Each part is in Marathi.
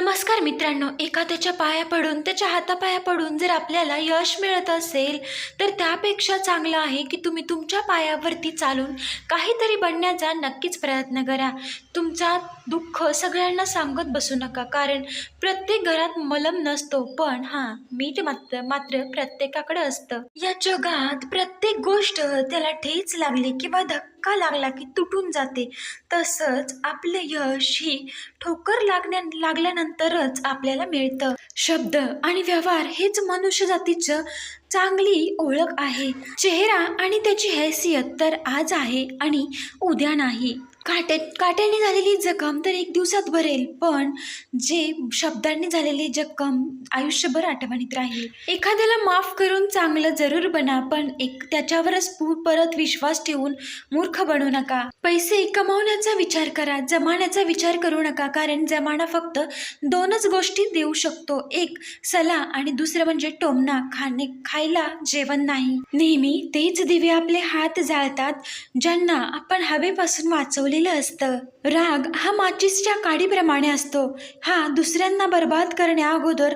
नमस्कार मित्रांनो एखाद्याच्या पाया पडून त्याच्या हातापाया पडून जर आपल्याला यश मिळत असेल तर त्यापेक्षा चांगलं आहे की तुम्ही तुमच्या पायावरती चालून काहीतरी बनण्याचा नक्कीच प्रयत्न करा. तुमचा दुःख सगळ्यांना सांगत बसू नका. कारण प्रत्येक घरात मलम नसतो पण हां मीठ मात्र मात्र प्रत्येकाकडे असतं. या जगात प्रत्येक गोष्ट त्याला ठेच लागली किंवा धक्का लागला की तुटून जाते. तसंच आपलं यश ही ठोकर लागण्या लागल्यानंतरच आपल्याला मिळतं. शब्द आणि व्यवहार हेच मनुष्य जातीचं चांगली ओळख आहे. चेहरा आणि त्याची हैसियत तर आज आहे आणि उद्या नाही. काटे काट्याने झालेली जखम तर एक दिवसात भरेल पण जे शब्दांनी झालेली जखम आयुष्यभर आठवणीत राहील. एखाद्याला माफ करून चांगलं जरूर बना पण एक त्याच्यावरच पु- परत विश्वास ठेवून मूर्ख बनू नका. पैसे कमावण्याचा विचार करा जमाण्याचा विचार करू नका कारण जमाना फक्त दोनच गोष्टी देऊ शकतो. एक सला आणि दुसरं म्हणजे टोमणा खाणे खायला जेवण नाही. नेहमी तेच दिवे आपले हात जाळतात ज्यांना आपण हवेपासून वाचवले वाचवलेलं असतं. राग हा माचीसच्या काडीप्रमाणे असतो. हा दुसऱ्यांना बर्बाद करण्या अगोदर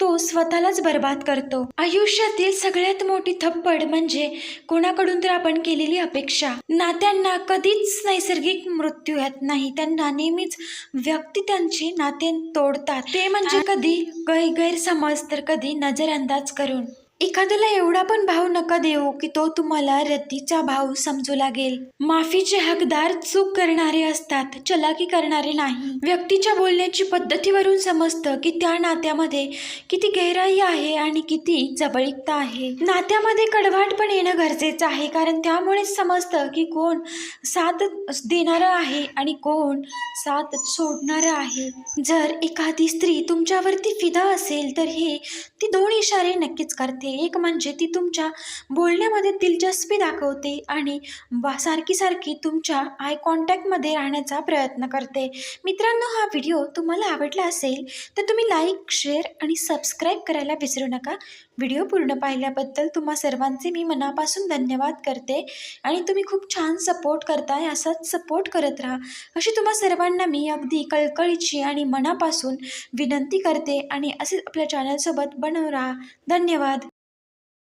तो स्वतःलाच बर्बाद करतो. आयुष्यातील सगळ्यात मोठी थप्पड म्हणजे कोणाकडून तर आपण केलेली अपेक्षा. नात्यांना कधीच नैसर्गिक मृत्यू येत नाही. त्यांना नेहमीच व्यक्ती त्यांची नाते तोडतात. ते म्हणजे कधी गैरसमज तर कधी नजरअंदाज करून. एखाद्याला एवढा पण भाव नका देऊ की तो तुम्हाला रतीचा भाव समजू लागेल. माफीचे हकदार चूक करणारे असतात चलाकी करणारे नाही. व्यक्तीच्या बोलण्याची पद्धतीवरून समजतं की त्या नात्यामध्ये किती गहराई आहे आणि किती जवळीकता आहे. नात्यामध्ये कडवाट पण येणं गरजेचं आहे कारण त्यामुळेच समजतं की कोण साथ देणारं आहे आणि कोण साथ सोडणारं आहे. जर एखादी स्त्री तुमच्यावरती फिदा असेल तर हे ती दोन इशारे नक्कीच करते. एक म्हणजे ती तुमच्या बोलण्यामध्ये दिलचस्पी दाखवते आणि बा सारखी सारखी तुमच्या आय कॉन्टॅक्टमध्ये राहण्याचा प्रयत्न करते. मित्रांनो हा व्हिडिओ तुम्हाला आवडला असेल तर तुम्ही लाईक शेअर आणि सबस्क्राईब करायला विसरू नका. व्हिडिओ पूर्ण पाहिल्याबद्दल तुम्हा सर्वांचे मी मनापासून धन्यवाद करते आणि तुम्ही खूप छान सपोर्ट करताय असाच सपोर्ट करत राहा. अशी तुम्हा सर्वांना मी अगदी कळकळीची आणि मनापासून विनंती करते आणि असेच आपल्या चॅनलसोबत बनव राहा धन्यवाद.